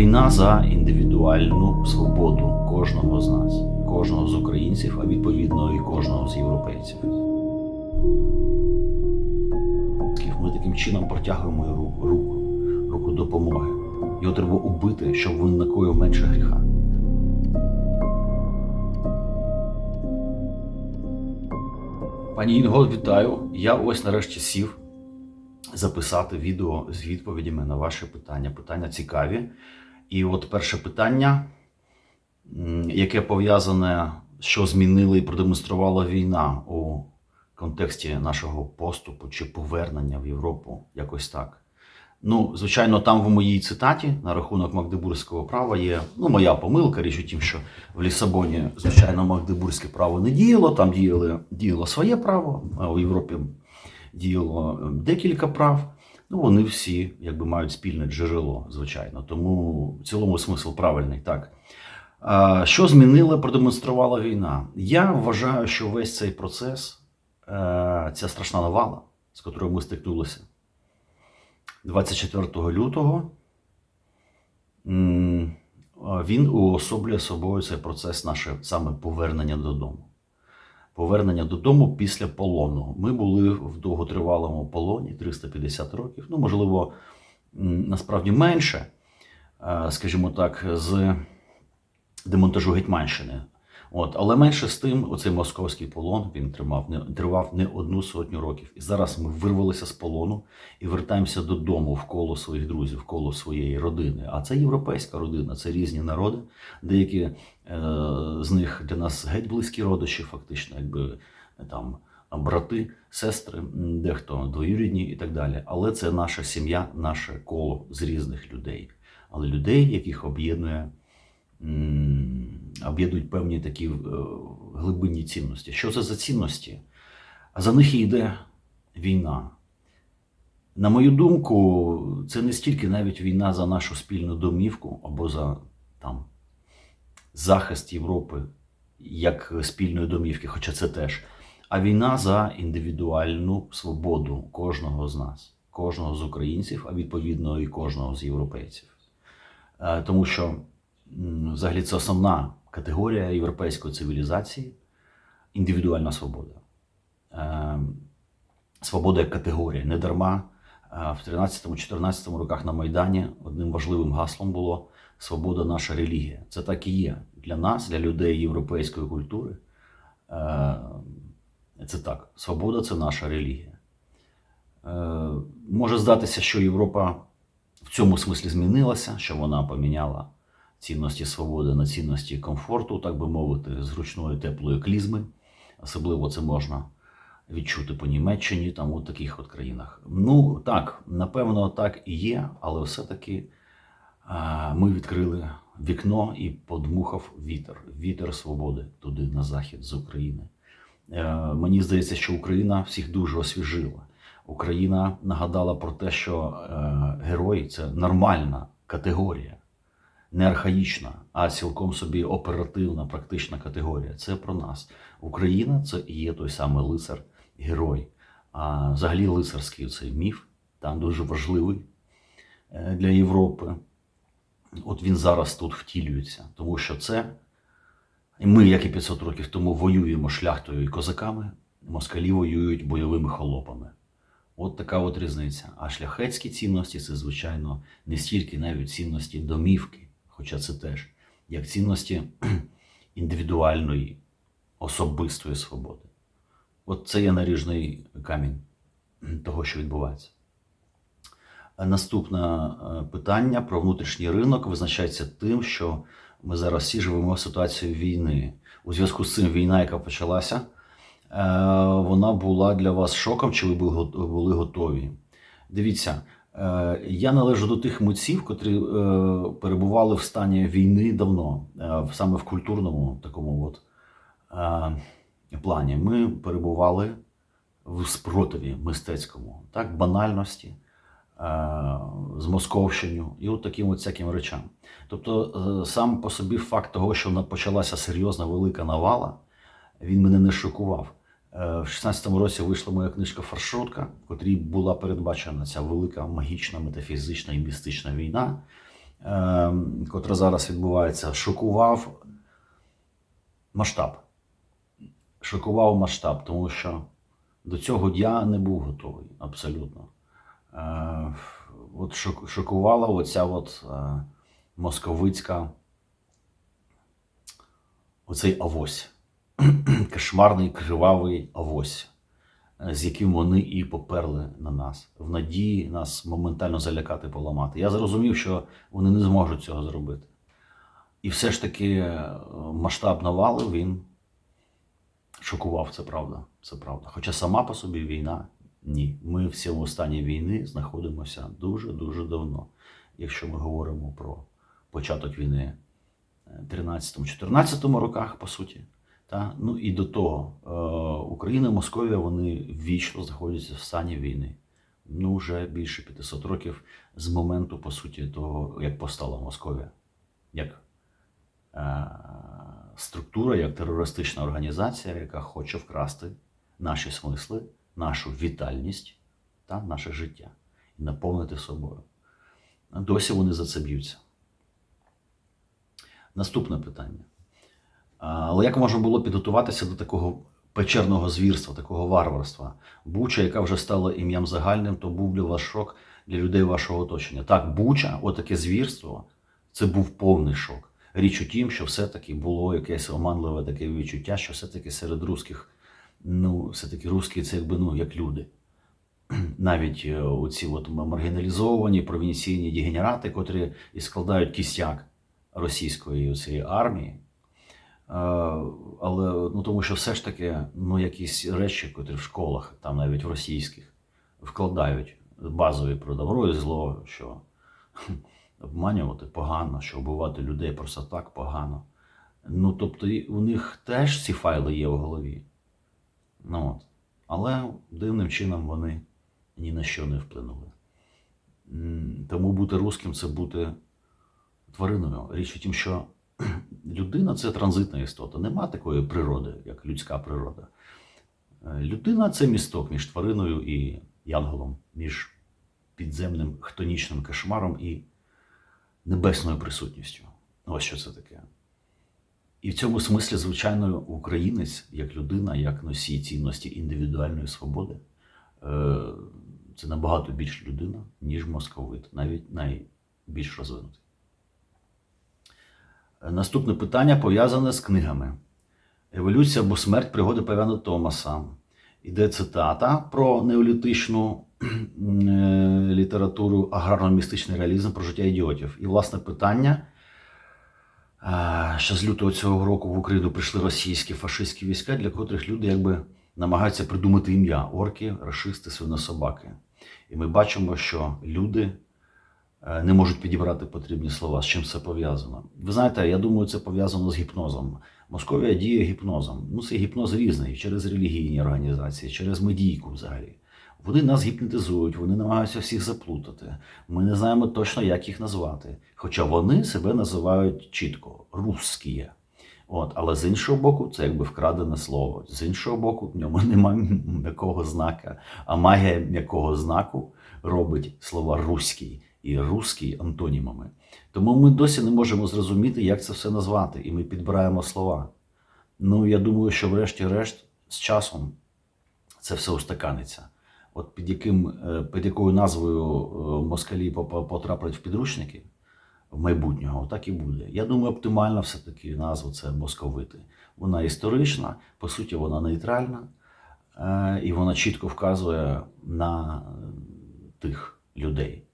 війна за індивідуальну свободу кожного з нас, кожного з українців, а відповідно і кожного з європейців. Ми таким чином протягуємо руку, руку, руку допомоги. Його треба убити, щоб він накоїв менше гріха. Пані Інго, вітаю. Я ось нарешті сів записати відео з відповідями на ваші питання. Питання цікаві. І от перше питання, яке пов'язане, що змінила і продемонструвала війна у контексті нашого поступу чи повернення в Європу, якось так. Ну, звичайно, там в моїй цитаті на рахунок Магдебурзького права є ну, моя помилка. Річ у тім, що в Лісабоні, звичайно, Магдебурзьке право не діяло, там діяло, діяло своє право, а у Європі діяло е, декілька прав. Ну, вони всі якби мають спільне джерело, звичайно. Тому в цілому смисл правильний. Так. Що змінила, продемонструвала війна? Я вважаю, що весь цей процес, е, ця страшна навала, з котрою ми стикнулися 24 лютого, він уособлює собою цей процес наше саме повернення додому. Повернення додому після полону. Ми були в довготривалому полоні 350 років, ну, можливо, насправді менше, е, скажімо так, з демонтажу Гетьманщини. От, але менше з тим, оцей московський полон він тримав не тривав не одну сотню років. І зараз ми вирвалися з полону і вертаємося додому в коло своїх друзів, в коло своєї родини. А це європейська родина, це різні народи. Деякі е, з них для нас геть близькі родичі, фактично, якби там брати, сестри, дехто двоюрідні і так далі. Але це наша сім'я, наше коло з різних людей. Але людей, яких об'єднує об'єднують певні такі е, глибинні цінності. Що це за цінності? А за них і йде війна. На мою думку, це не стільки навіть війна за нашу спільну домівку або за там, захист Європи як спільної домівки, хоча це теж, а війна за індивідуальну свободу кожного з нас, кожного з українців, а відповідно і кожного з європейців. Е, Тому що взагалі це основна категорія європейської цивілізації індивідуальна свобода. Е, Свобода як категорія. Не дарма е, в 13-14 роках на Майдані одним важливим гаслом було свобода наша релігія. Це так і є для нас, для людей європейської культури. Е, Це так. Свобода це наша релігія. Е, Може здатися, що Європа в цьому смислі змінилася, що вона поміняла цінності свободи на цінності комфорту, так би мовити, зручної теплої клізми. Особливо це можна відчути по Німеччині, там у таких от країнах. Ну так, напевно, так і є, але все-таки ми відкрили вікно і подмухав вітер, вітер свободи туди на захід з України. Е, Мені здається, що Україна всіх дуже освіжила. Україна нагадала про те, що е, герой це нормальна категорія, не архаїчна, а цілком собі оперативна, практична категорія. Це про нас. Україна це і є той самий лицар, герой. А взагалі лицарський цей міф там дуже важливий е, для Європи. От він зараз тут втілюється, тому що це ми, як і 500 років тому, воюємо шляхтою і козаками, москалі воюють бойовими холопами. От така от різниця. А шляхетські цінності це, звичайно, не стільки навіть цінності домівки, хоча це теж, як цінності індивідуальної, особистої свободи. От це є наріжний камінь того, що відбувається. Наступне е, питання про внутрішній ринок визначається тим, що ми зараз всі живемо в ситуації війни. У зв'язку з цим війна, яка почалася, е, вона була для вас шоком, чи ви були готові? Дивіться, я належу до тих митців, котрі е, перебували в стані війни давно, е, саме в культурному такому от е, плані. Ми перебували в спротиві мистецькому, так, банальності, е, змосковщенню і от таким от всяким речам. Тобто, е, сам по собі факт того, що почалася серйозна велика навала, він мене не шокував. Е, В 16-му році вийшла моя книжка Фаршрутка, в котрій була передбачена ця велика магічна, метафізична і містична війна. е, котра зараз відбувається, шокував масштаб. Шокував масштаб, тому що до цього я не був готовий абсолютно. Е, от шокувала оця от московицька, оцей авось. Кошмарний кривавий авось, е, з яким вони і поперли на нас, в надії нас моментально залякати, поламати. Я зрозумів, що вони не зможуть цього зробити. І все ж таки е, масштаб навали він шокував, це правда. Це правда. Хоча сама по собі війна ні. Ми в цьому стані війни знаходимося дуже-дуже давно. Якщо ми говоримо про початок війни в 13-14 роках, по суті. Та? Ну і до того, е, Україна і Московія вони вічно знаходяться в стані війни. Ну, вже більше 500 років з моменту, по суті, того, як постала Московія. Як е, структура, як терористична організація, яка хоче вкрасти наші смисли, нашу вітальність та наше життя і наповнити собою. Досі вони за це б'ються. Наступне питання. Але як можна було підготуватися до такого печерного звірства, такого варварства? Буча, яка вже стала ім'ям загальним, то був для вас шок для людей вашого оточення. Так, Буча, отаке звірство, це був повний шок. Річ у тім, що все-таки було якесь оманливе таке відчуття, що все-таки серед русських, ну, все-таки русські це якби ну, як люди. Навіть е, оці от маргіналізовані провінційні дегенерати, котрі і складають кістяк російської цієї армії. Е, Але ну тому що все ж таки ну, якісь речі, котрі в школах, там навіть в російських, вкладають базові про добро і зло, що обманювати погано, що вбивати людей просто так погано. Ну, тобто, у них теж ці файли є в голові. Ну, от. Але дивним чином вони ні на що не вплинули. Тому бути русським це бути твариною. Річ у тім, що людина це транзитна істота. Нема такої природи, як людська природа. Е, Людина це місток між твариною і янголом, між підземним хтонічним кошмаром і небесною присутністю. Ось що це таке. І в цьому смислі, звичайно, українець, як людина, як носій цінності індивідуальної свободи, е, це набагато більш людина, ніж московит, навіть найбільш розвинутий. Наступне питання пов'язане з книгами. Еволюція або смерть пригоди Павяна Томаса. Іде цитата про неолітичну е, літературу, аграрно-містичний реалізм про життя ідіотів. І, власне, питання, е, що з лютого цього року в Україну прийшли російські фашистські війська, для котрих люди якби намагаються придумати ім'я орки, рашисти, свинособаки. І ми бачимо, що люди не можуть підібрати потрібні слова. З чим це пов'язано? Ви знаєте, я думаю, це пов'язано з гіпнозом. Московія діє гіпнозом. Ну, це гіпноз різний через релігійні організації, через медійку взагалі. Вони нас гіпнотизують, вони намагаються всіх заплутати. Ми не знаємо точно, як їх назвати. Хоча вони себе називають чітко русські. От, але з іншого боку, це якби вкрадене слово. З іншого боку, в ньому немає м'якого знака. А магія м'якого знаку робить слова руський і русський антонімами. Тому ми досі не можемо зрозуміти, як це все назвати, і ми підбираємо слова. Ну, я думаю, що врешті-решт з часом це все устаканиться. От під, яким, е, під якою назвою е, москалі потраплять в підручники в майбутнього, так і буде. Я думаю, оптимальна все-таки назва це московити. Вона історична, по суті, вона нейтральна, е, і вона чітко вказує на тих людей,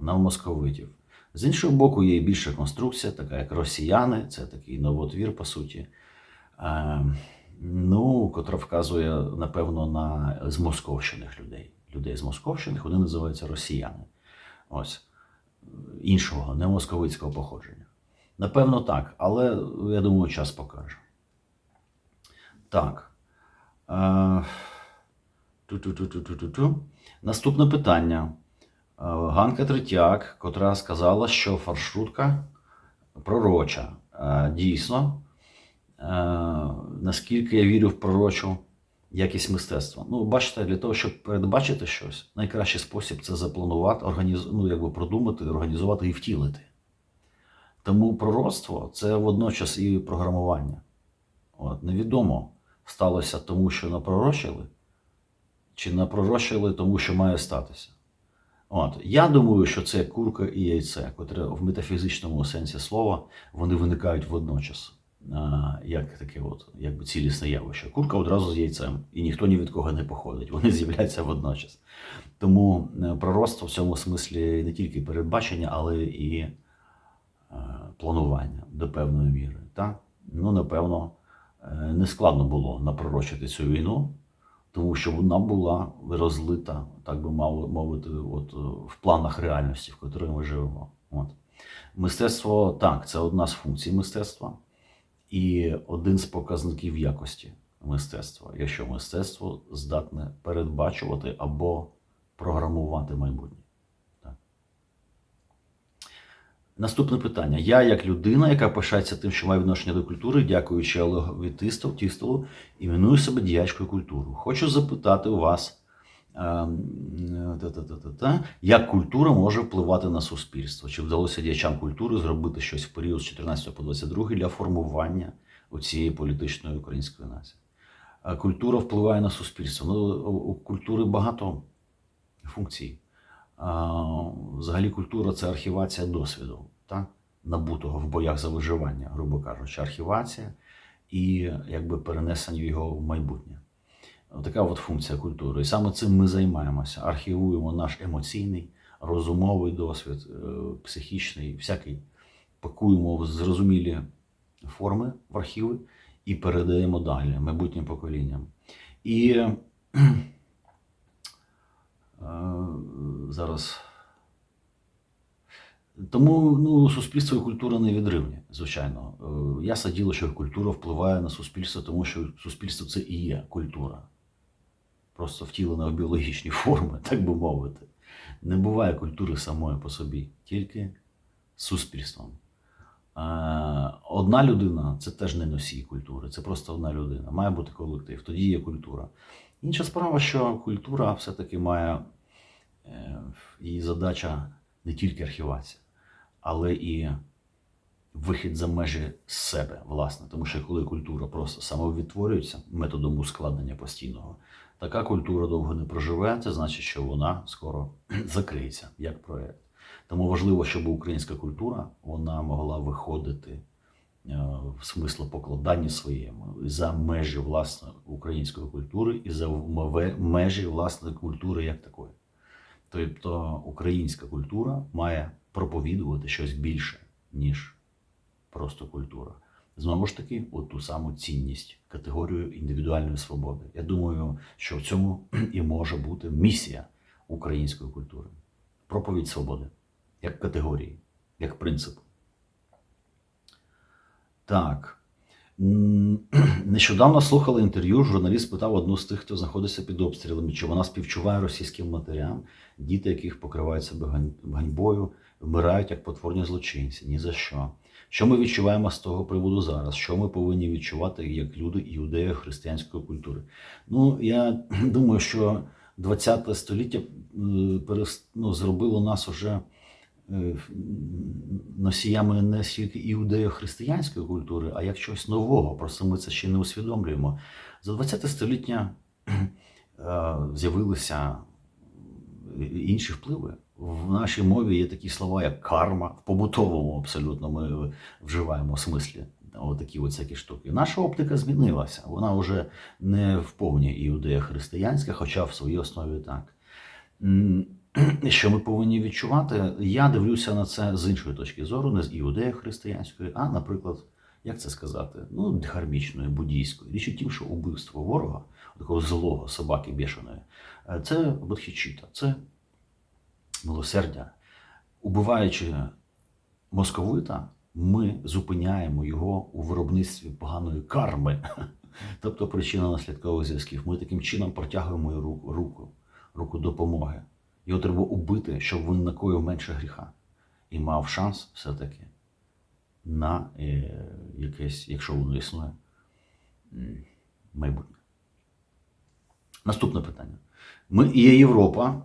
на московитів. З іншого боку, є і більша конструкція, така як росіяни, це такий новотвір, по суті. Е, ну, котра вказує, напевно, на змосковщених людей. Людей змосковщених, вони називаються росіяни. Ось іншого, не московицького походження. Напевно, так, але я думаю, час покаже. Так. Е, ту-ту-ту-ту-ту-ту. Наступне питання. Е, Ганка Третяк, котра сказала, що фаршрутка пророча. Е, Дійсно, е, наскільки я вірю в пророчу якість мистецтва. Ну, бачите, для того, щоб передбачити щось, найкращий спосіб це запланувати, організ... ну, якби продумати, організувати і втілити. Тому пророцтво це водночас і програмування. От, невідомо, сталося тому, що напророчили, чи напророчили тому, що має статися. От. Я думаю, що це курка і яйце, котре в метафізичному сенсі слова вони виникають водночас, як таке от, якби цілісне явище. Курка одразу з яйцем, і ніхто ні від кого не походить. Вони з'являються водночас. Тому е, пророцтво в цьому смислі не тільки передбачення, але і е, планування до певної міри. Так? Ну, напевно, е, не складно було напророчити цю війну, тому що вона була розлита, так би мав- мовити, от, е, в планах реальності, в котрій ми живемо. От. Мистецтво так, це одна з функцій мистецтва і один з показників якості мистецтва, якщо мистецтво здатне передбачувати або програмувати майбутнє. Так. Наступне питання. Я, як людина, яка пишається тим, що має відношення до культури, дякуючи Олегові Тістолу, іменую себе діячкою культури. Хочу запитати у вас, ем, як культура може впливати на суспільство? Чи вдалося діячам культури зробити щось в період з 14 по 22 для формування цієї політичної української нації? Культура впливає на суспільство. Ну, у культури багато функцій. Взагалі, культура це архівація досвіду, так? набутого в боях за виживання, грубо кажучи, архівація і якби перенесення його в майбутнє. Така от функція культури. І саме цим ми займаємося. Архівуємо наш емоційний, розумовий досвід, е, психічний, всякий. Пакуємо в зрозумілі форми в архіви і передаємо далі майбутнім поколінням. І е, зараз. Тому ну, суспільство і культура невідривні, звичайно. Е, Ясне діло, що культура впливає на суспільство, тому що суспільство це і є культура. Просто втілена в біологічні форми, так би мовити. Не буває культури самої по собі, тільки суспільством. Е, Одна людина це теж не носій культури, це просто одна людина. Має бути колектив, тоді є культура. Інша справа, що культура все-таки має її задача не тільки архівація, але і вихід за межі себе, власне. Тому що коли культура просто самовідтворюється методом ускладнення постійного, така культура довго не проживе, це значить, що вона скоро закриється як проєкт. Тому важливо, щоб українська культура вона могла виходити е, в смислу покладання своєму за межі власне української культури і за межі власної культури як такої. Тобто українська культура має проповідувати щось більше, ніж просто культура. Знову ж таки, от ту саму цінність, категорію індивідуальної свободи. Я думаю, що в цьому і може бути місія української культури. Проповідь свободи, як категорії, як принципу. Так. Нещодавно слухали інтерв'ю. Журналіст питав одну з тих, хто знаходиться під обстрілами, чи вона співчуває російським матерям, діти, яких покривають себе гань- ганьбою, вмирають як потворні злочинці. Ні за що. Що ми відчуваємо з того приводу зараз? Що ми повинні відчувати як люди іудеї християнської культури? Ну, я думаю, що 20 століття е, ну, зробило нас уже носіями не стільки іудео-християнської культури, а як чогось нового. Просто ми це ще не усвідомлюємо. За 20 століття е, з'явилися інші впливи. В нашій мові є такі слова, як карма, в побутовому абсолютно ми вживаємо смислі. Отакі от всякі штуки. Наша оптика змінилася. Вона вже не в повній іудея-християнська, хоча в своїй основі так. Що ми повинні відчувати? Я дивлюся на це з іншої точки зору, не з іудея-християнської, а, наприклад, як це сказати, ну, дхармічної, буддійської. Річ у тім, що убивство ворога, такого злого собаки бішеної, е, це бодхічіта, це милосердя. Убиваючи московита, ми зупиняємо його у виробництві поганої карми, тобто причинно-наслідкових зв'язків. Ми таким чином протягуємо руку, руку, руку допомоги. Його треба убити, щоб він накоїв менше гріха і мав шанс все-таки на е, якесь, якщо воно існує, майбутнє. Наступне питання. Ми є Європа.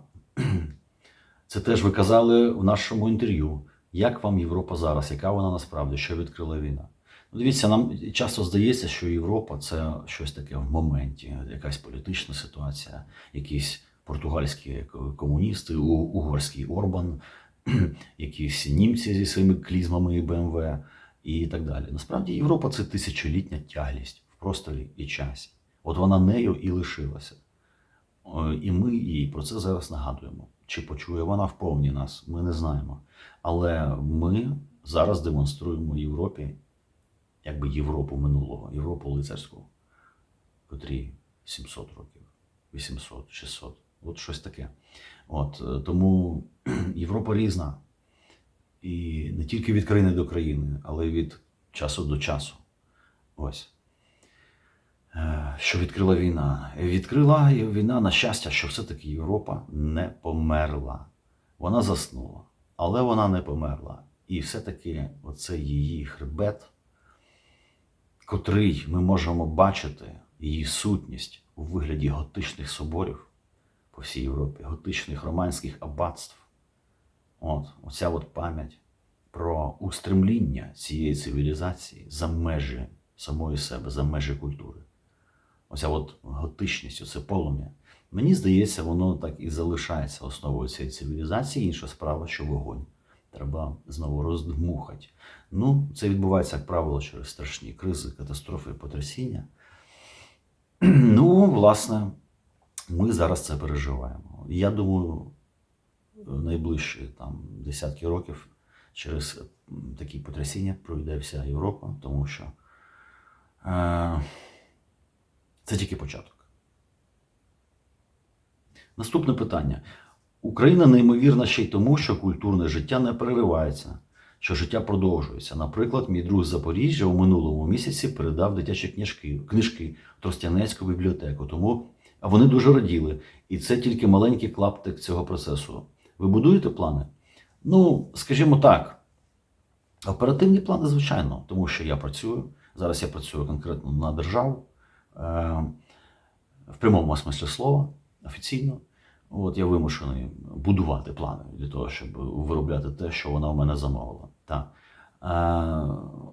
Це теж ви казали в нашому інтерв'ю. Як вам Європа зараз? Яка вона насправді? Що відкрила війна? Ну, дивіться, нам часто здається, що Європа це щось таке в моменті, якась політична ситуація, якісь португальські комуністи, угорський Орбан, якісь німці зі своїми клізмами і БМВ і так далі. Насправді Європа це тисячолітня тяглість в просторі і часі. От вона нею і лишилася. І ми їй про це зараз нагадуємо. Чи почує вона вповні нас, ми не знаємо. Але ми зараз демонструємо Європі, якби Європу минулого, Європу лицарську, котрій 700 років, 800, 600, от щось таке. От, е, тому Європа різна. І не тільки від країни до країни, але й від часу до часу. Ось. Е, Що відкрила війна? Відкрила війна на щастя, що все-таки Європа не померла. Вона заснула, але вона не померла. І все-таки оце її хребет, котрий ми можемо бачити, її сутність у вигляді готичних соборів по всій Європі, готичних романських аббатств. От, оця от пам'ять про устремління цієї цивілізації за межі самої себе, за межі культури. Оця от готичність, оце полум'я. Мені здається, воно так і залишається основою цієї цивілізації. Інша справа, що вогонь. Треба знову роздмухати. Ну, це відбувається, як правило, через страшні кризи, катастрофи, потрясіння. Ну, власне, ми зараз це переживаємо. Я думаю, найближчі там десятки років через такі потрясіння пройде вся Європа, тому що е, це тільки початок. Наступне питання. Україна неймовірна ще й тому, що культурне життя не переривається, що життя продовжується. Наприклад, мій друг з Запоріжжя у минулому місяці передав дитячі книжки, книжки Тростянецьку бібліотеку. Тому а вони дуже раділи. І це тільки маленький клаптик цього процесу. Ви будуєте плани? Ну, скажімо так, оперативні плани, звичайно, тому що я працюю. Зараз я працюю конкретно на державу е, в прямому смислі слова, офіційно. От я вимушений будувати плани для того, щоб виробляти те, що вона в мене замовила. Так. Е,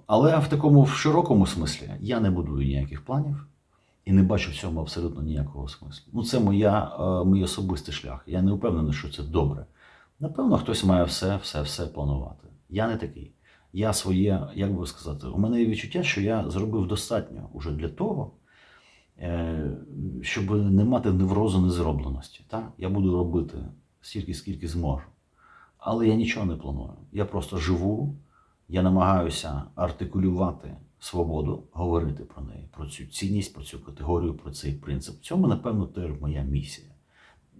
але в такому в широкому смислі я не будую ніяких планів і не бачу в цьому абсолютно ніякого смислу. Ну, це моя, е, мій особистий шлях. Я не впевнений, що це добре. Напевно, хтось має все, все, все планувати. Я не такий. Я своє, як би сказати, у мене є відчуття, що я зробив достатньо уже для того, е, щоб не мати неврозу незробленості. Так? Я буду робити стільки, скільки зможу. Але я нічого не планую. Я просто живу, я намагаюся артикулювати свободу, говорити про неї, про цю цінність, про цю категорію, про цей принцип. В цьому, напевно, теж моя місія.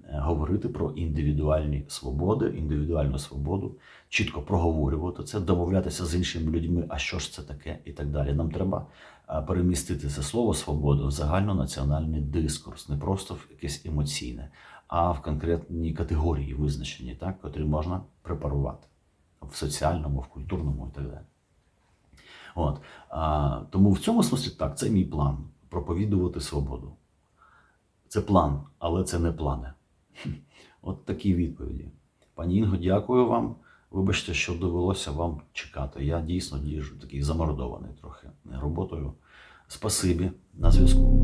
Е, Говорити про індивідуальні свободи, індивідуальну свободу, чітко проговорювати це, домовлятися з іншими людьми, а що ж це таке, і так далі. Нам треба е, перемістити це слово свобода в загальнонаціональний дискурс, не просто в якесь емоційне, а в конкретні категорії визначені, так, котрі можна препарувати в соціальному, в культурному і так далі. От. А, тому в цьому смислі так, це мій план проповідувати свободу. Це план, але це не плани. От такі відповіді. Пані Інго, дякую вам. Вибачте, що довелося вам чекати. Я дійсно діжу такий замордований трохи роботою. Спасибі на зв'язку.